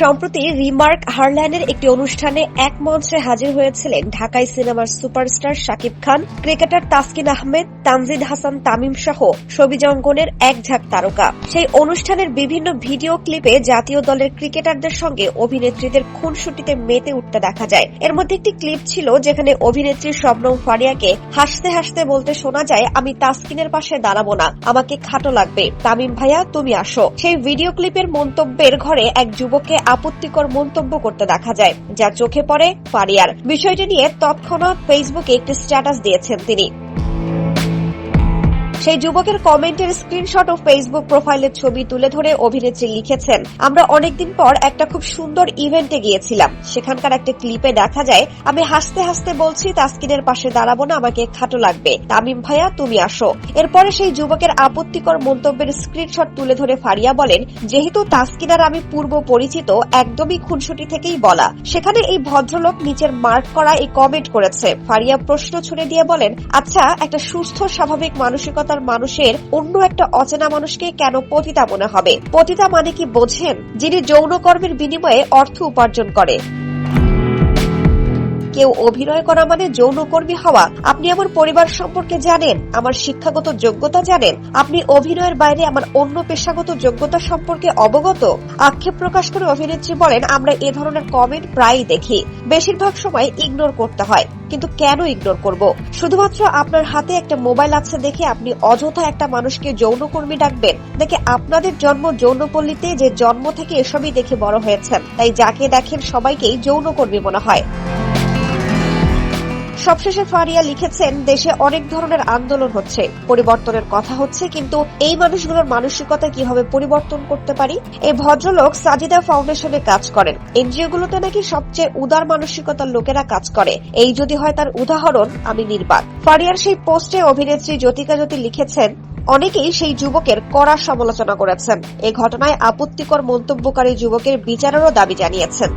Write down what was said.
সম্প্রতি রিমার্ক হারল্যান্ডের একটি অনুষ্ঠানে এক মঞ্চে হাজির হয়েছিলেন ঢাকাই সিনেমার সুপারস্টার শাকিব খান, ক্রিকেটার তাসকিন আহমেদ, তানজিদ হাসান তামিম সহ ছবি অঙ্গনের এক ঝাঁক তারকা। সেই অনুষ্ঠানের বিভিন্ন ভিডিও ক্লিপে জাতীয় দলের ক্রিকেটারদের সঙ্গে অভিনেত্রীদের খুনসুটিতে মেতে উঠতে দেখা যায়। এর মধ্যে একটি ক্লিপ ছিল যেখানে অভিনেত্রী শবনম ফারিয়াকে হাসতে হাসতে বলতে শোনা যায়, আমি তাসকিনের পাশে দাঁড়াবো না, আমাকে খাটো লাগবে। তামিম ভাইয়া, তুমি আসো। সেই ভিডিও ক্লিপের মন্তব্যের ঘরে এক যুবককে আপত্তিকর মন্তব্য করতে দেখা যায়, যা চোখে পড়ে ফারিয়ার। বিষয়টি নিয়ে তৎক্ষণাৎ ফেসবুকে একটি স্ট্যাটাস দিয়েছেন তিনি। সেই যুবকের কমেন্টের স্ক্রিনশট ও ফেসবুক প্রোফাইলের ছবি তুলে ধরে অভিনেত্রী লিখেছেন, আমরা অনেকদিন পর একটা খুব সুন্দর ইভেন্টে গিয়েছিলাম। সেখানকার একটা ক্লিপে দেখা যায়, আমি হাসতে হাসতে বলছি, তাসকিনের পাশে দাঁড়াবো না, আমাকে খাটো লাগবে। তামিম ভাইয়া, তুমি আসো। এরপরে সেই যুবকের আপত্তিকর মন্তব্যের স্ক্রিনশট তুলে ধরে ফারিয়া বলেন, যেহেতু তাসকিন আর আমি পূর্ব পরিচিত, একদমই খুনসুটি থেকেই বলা। সেখানে এই ভদ্রলোক নিচের মার্ক করা এই কমেন্ট করেছে। ফারিয়া প্রশ্ন ছুড়ে দিয়ে বলেন আচ্ছা একটা সুস্থ, স্বাভাবিক মানসিকতার মানুষের অন্য একটা অচেনা মানুষকে কেন পতিতা মনে হবে? পতিতা মানে কি বোঝেন? যিনি যৌনকর্মের বিনিময়ে অর্থ উপার্জন করে। কেউ অভিনয় করা মানে যৌনকর্মী হওয়া। আপনি আমার পরিবার সম্পর্কে জানেন, আমার শিক্ষাগত যোগ্যতা জানেন, আপনি অভিনয়ের বাইরে আমার অন্য পেশাগত যোগ্যতা সম্পর্কে অবগত। আক্ষেপ প্রকাশ করে অভিনেত্রী বলেন, আমরা এ ধরনের কমেন্ট প্রায়ই দেখি। বেশিরভাগ সময় ইগনোর করতে হয়, কিন্তু কেন ইগনোর করব? শুধুমাত্র আপনার হাতে একটা মোবাইল আছে দেখে আপনি অযথা একটা মানুষকে যৌনকর্মী ডাকবেন দেখে আপনাদের জন্ম যৌনপল্লীতে যে জন্ম থেকে এসবই দেখে বড় হয়েছেন, তাই যাকে দেখেন সবাইকেই যৌনকর্মী মনে হয়। সবশেষে ফারিয়া লিখেছেন, দেশে অনেক ধরনের আন্দোলন হচ্ছে, পরিবর্তনের কথা হচ্ছে, কিন্তু এই মানুষগুলোর মানসিকতা কীভাবে পরিবর্তন করতে পারি? এই ভদ্রলোক সাজিদা ফাউন্ডেশনে কাজ করেন। এনজিও গুলোতে নাকি সবচেয়ে উদার মানসিকতার লোকেরা কাজ করে। এই যদি হয় তার উদাহরণ, আমি নির্বাক। ফারিয়ার সেই পোস্টে অভিনেত্রী জ্যোতিকা জ্যোতি লিখেছেন, অনেকেই সেই যুবকের কড়া সমালোচনা করেছেন। এ ঘটনায় আপত্তিকর মন্তব্যকারী যুবকের বিচারেরও দাবি জানিয়েছেন।